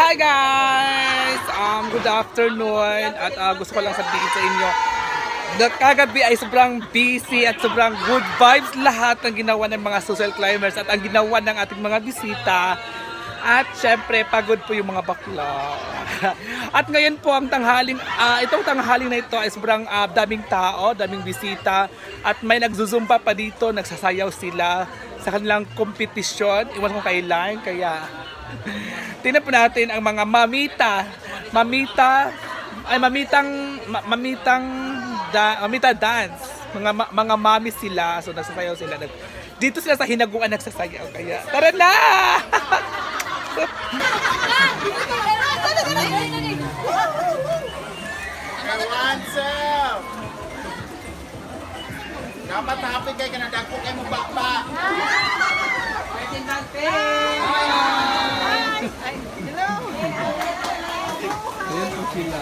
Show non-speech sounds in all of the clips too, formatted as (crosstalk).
Hi guys! Um, good afternoon. At uh, gusto ko lang sabihin sa inyo kagabi ay sobrang busy at sobrang good vibes lahat ng ginawa ng mga social climbers at ang ginawa ng ating mga bisita. At syempre pagod po yung mga bakla. (laughs) At ngayon po ang tanghaling ah, itong tanghaling na ito ay sobrang ah, daming tao daming bisita. At may nagzuzumpa pa dito nagsasayaw sila sa kanilang kompetisyon. Iwan ko kailan kaya (laughs) Tingnan natin ang mga mamita. Mamita ay mamitang ma- mamitang da, mamita dance. Mga ma- mga mami sila. So nagsasayaw sila. Nag- Dito sila sa hinaguan nagsasayaw kaya. Tara na! Up? Dapat happy kay kana dagko kay mo bakba. Ayan po sila.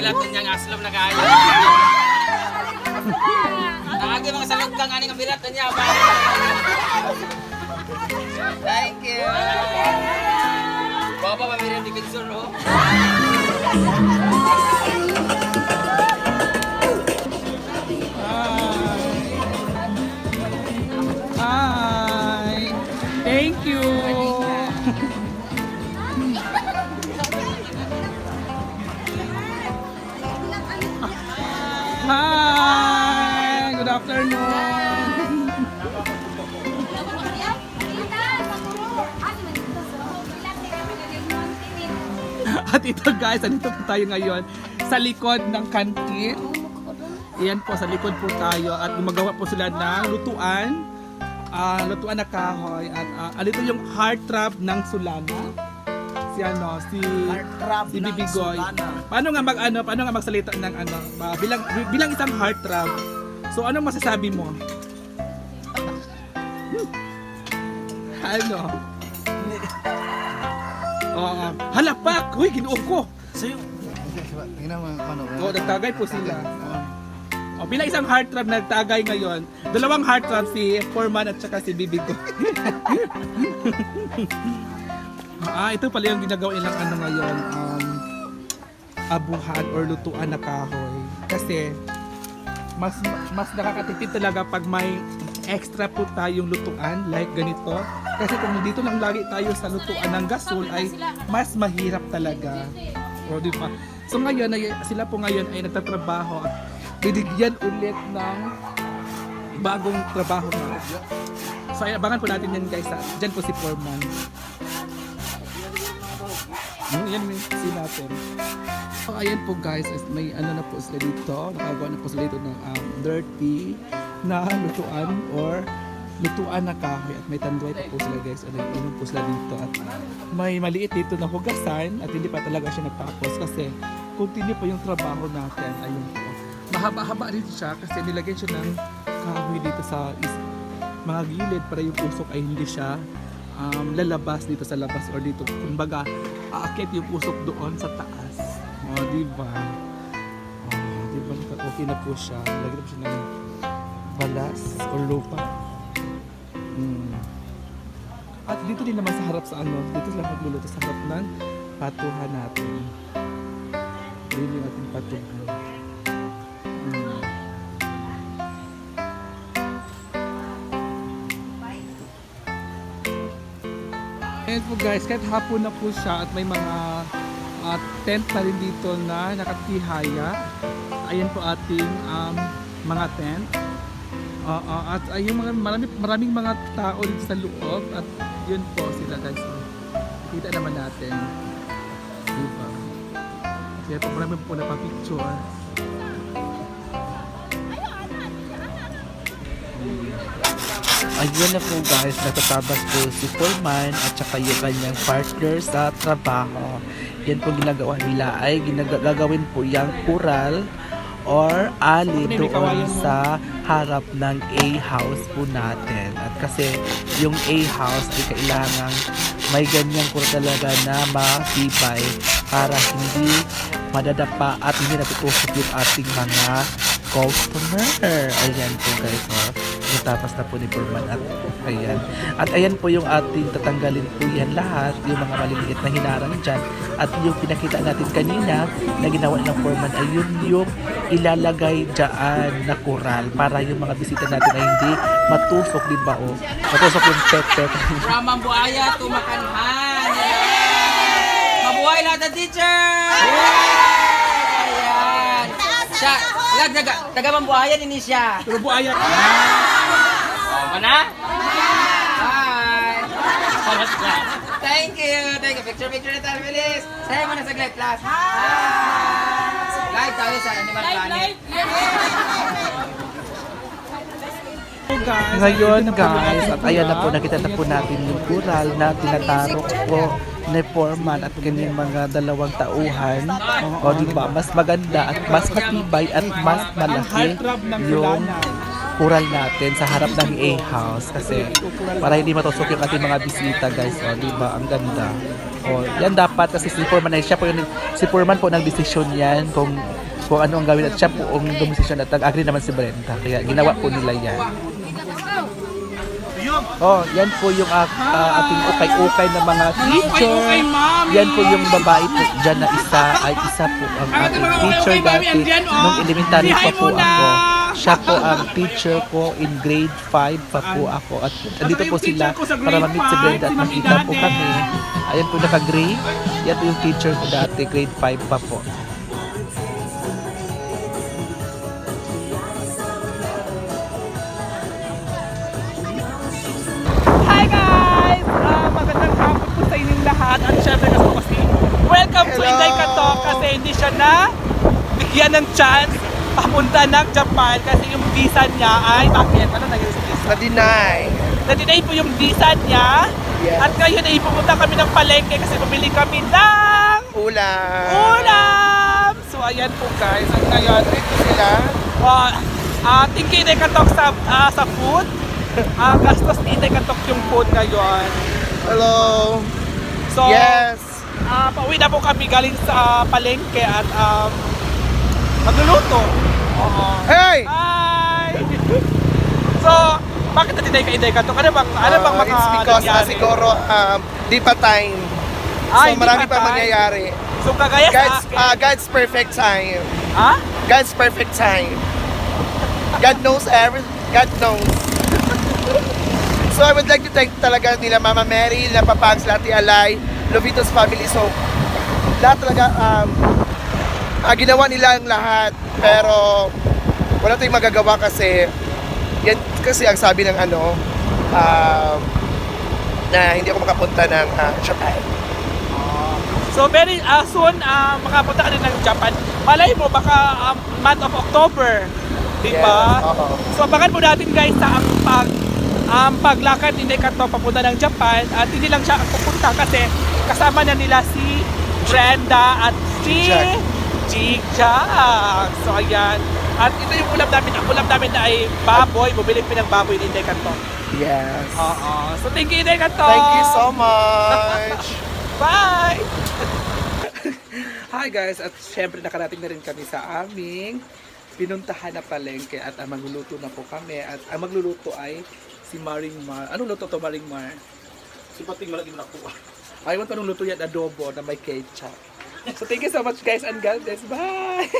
Nagay mga bilat niyang aslom na kayo. Nagay mga salog aning ang niya? Thank you. Baba mamirin di picture ho. At ito guys, andito po tayo ngayon sa likod ng kantin. Iyan po, sa likod po tayo at gumagawa po sila ng lutuan. ah lutuan na kahoy at uh, alito yung heart trap ng Sulana. Si ano, si trap si ng Bibigoy. Sulana. Paano nga mag ano, paano nga magsalita ng ano, ba- bilang bilang isang heart trap. So anong masasabi mo? Hmm. Ano? Oo. Halapak! Uy, ginuog ko! Sa'yo. Tingnan mo ano. Oo, nagtagay po sila. O, bilang isang heart trap nagtagay ngayon, dalawang heart trap si Foreman at saka si Bibigo. (laughs) ah, ito pala yung ginagawa ilang ano ngayon, um, abuhan or lutuan na kahoy. Kasi, mas mas nakakatipid talaga pag may extra po tayong lutuan like ganito. Kasi kung dito lang lagi tayo sa lutuan ng gasol ay mas mahirap talaga. O, di ba? So ngayon, ay, sila po ngayon ay nagtatrabaho at binigyan ulit ng bagong trabaho na. So abangan po natin yan guys. Diyan po si Foreman. Yung yan si natin. So ayan po guys, may ano na po sila dito. Nakagawa na po sila dito ng um, dirty na lutuan or lutuan na kahoy at may tanduay pa po sila guys. Ano inom po sila dito at may maliit dito na hugasan at hindi pa talaga siya nagtapos kasi continue po yung trabaho natin. Ayun po. Mahaba-haba rin siya kasi nilagyan siya ng kahoy dito sa is, mga gilid para yung usok ay hindi siya um, lalabas dito sa labas or dito. Kumbaga, aakyat yung usok doon sa taas. O, di ba? O, di ba? Okay na po siya. Lagyan na po siya ng balas or lupa. Hmm. At dito din naman sa harap sa ano, dito sila magluluto sa harap ng patuhan natin. Yun yung ating patuhan. Hmm. Ayan po guys, kahit hapon na po siya at may mga ah, tent na rin dito na nakatihaya. Ayan po ating um, mga tent. Oo, at ay yung mga marami, maraming mga tao dito sa loob at yun po sila guys. Kita naman natin. Diba? Kaya po marami po napapicture. Ayun na po guys, natatabas po si Foreman at saka yung kanyang partner sa trabaho. Yan po ginagawa nila ay ginaga- gagawin po yung kural or ali doon sa harap ng A-house po natin. At kasi yung A-house ay kailangan may ganyang kural talaga na matibay para hindi madadapa at hindi natutusok yung ating mga customer. Ayan po guys. Oh. Natapos na po ni Purman at ayan. At ayan po yung ating tatanggalin po yan lahat. Yung mga maliliit na hinarang dyan. At yung pinakita natin kanina na ginawa ng Purman ay yun yung ilalagay dyan na kural para yung mga bisita natin ay hindi matusok, di ba? Oh. Matusok yung pet-pet. Ramang buaya, tumakanhan. Mabuhay lahat ng teacher! Ayan. Siya, lag, taga, taga mambuhayan ini siya. Pero buaya. Oh, mana? Hi! Salamat ka. Thank you! Thank you. Picture, picture na tayo, bilis. Sayo mo na saglit, plus. Hi! Live tayo sa Animal Planet. Ngayon na guys, at ayan na po, nakita na po natin yung kural na tinatarok po ni Foreman at kanyang mga dalawang tauhan. O di ba, mas maganda at mas matibay at mas malaki yung kural natin sa harap ng A-house kasi para hindi matusok yung ating mga bisita guys. O di ba, ang ganda. O, yan dapat kasi si Foreman ay siya po yung, si Foreman po nagdesisyon yan kung kung ano ang gawin at siya po ang dumesisyon at nag-agree naman si Brenda. Kaya ginawa po nila yan. Oh, yan po yung ah, ah, ating ukay-ukay ng mga teacher. ukay, mami! Yan po yung babae po dyan na isa ay isa po ang ating mga teacher dati. oh. Nung elementary pa po na! ako. Siya po ang teacher ko in grade 5 pa po ako. At andito po yung sila teacher para mamit si Brenda at makita po kami. Ayan po naka-gray. Yan po yung teacher ko dati, grade 5 pa po. To Hello! Inday Katok kasi hindi siya na bigyan ng chance papunta ng Japan kasi yung visa niya ay bakit? Ano nangyari sa visa? Na-deny. Na-deny po yung visa niya Yes. at ngayon ay pupunta kami ng palengke kasi bumili kami ng Ulam. ulam! So ayan po guys, at ngayon Ito sila. uh, uh, tingin Inday Katok sa, ah, sa food Ah, gastos ni Inday Katok yung food ngayon. Hello. So, Yes. Ah pauwi na po kami galing sa palengke at um, magluluto. Oo. Hey! Hi! (laughs) so, bakit natinay ka Inday Katok? Ano bang, ano bang Uh, mga it's because nangyari? siguro um, di pa time. So marami pa pa mangyayari. So, kagaya sa God's, akin. ah, God's perfect time. ha? God's perfect time. God knows everything. God knows. so I would like to thank talaga nila Mama Mary, Lapa Pags, Lati Alay, Lovitos family. So lahat talaga um, ah, ginawa nila ang lahat. Pero wala tayong magagawa kasi yan kasi ang sabi ng ano, um, na hindi ako makapunta ng ah, Japan. So very uh, soon uh, makapunta ka din ng Japan. Malay mo baka um, month of October, di ba? Yes, oo. So abangan po natin guys sa ang pag ang paglakad ni Nekato papunta ng Japan at hindi lang siya pupunta kasi kasama na nila si Brenda at si Jack. So ayan. At ito yung ulam namin. Ang ulam namin na ay baboy. Bumili pa ng baboy ni Nekato. Yes. Oo. So thank you Nekato. Thank you so much. (laughs) Bye! Hi guys, at syempre nakarating na rin kami sa aming pinuntahan na palengke at ang magluluto na po kami at ang magluluto ay si Maring Mar. Anong luto to Maring Mar? Si Pating malagi na ako. I want anong luto yan, adobo na may ketchup. So thank you so much guys and God bless. Bye! (laughs)